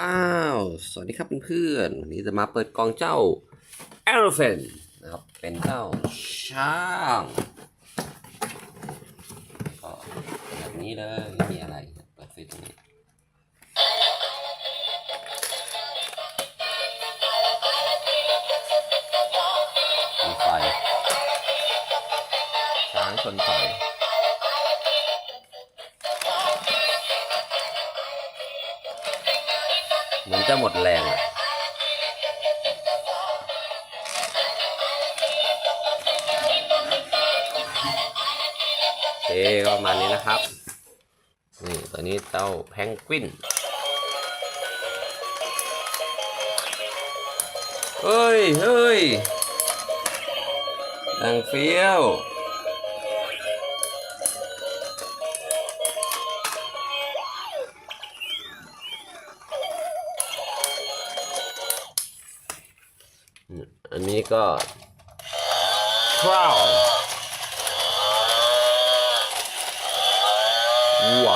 อ้าว สวัสดีครับเพื่อนๆวันนี้จะมาเปิดกล่องเจ้า Elephant นะครับ เป็นเจ้าช้างก็แบบนี้เลยไม่มีอะไร เปิดไฟตรงนี้ มีไฟช้างชนไฟ เหมือนจะหมดแรงอะโอเคก็ประมาณนี้นะครับ นี่ตัวนี้เจ้าแพงกวินเฮ้ยเฮ้ยดังเฟี้ยว อันนี้ก็คราววัว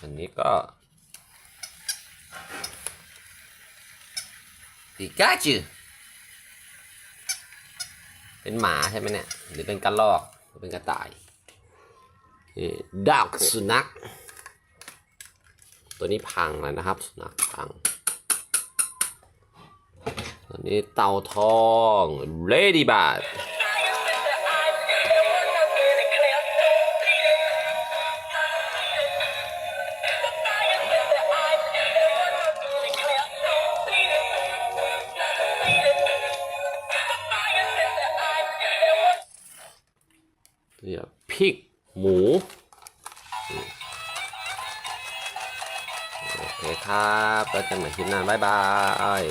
อันนี้ก็ปิกาจูเป็นหมาใช่ไหมเนี่ย หรือเป็นกระรอกหรือเป็นกระต่ายนี่ดอกสุนัข ตัวนี้พังแล้วนะครับ สุนัขพัง อันนี้เต่าทอง Ladybird เรียพริกหมูโอเคครับ แล้วกันใหม่คลิปหน้าบ๊ายบาย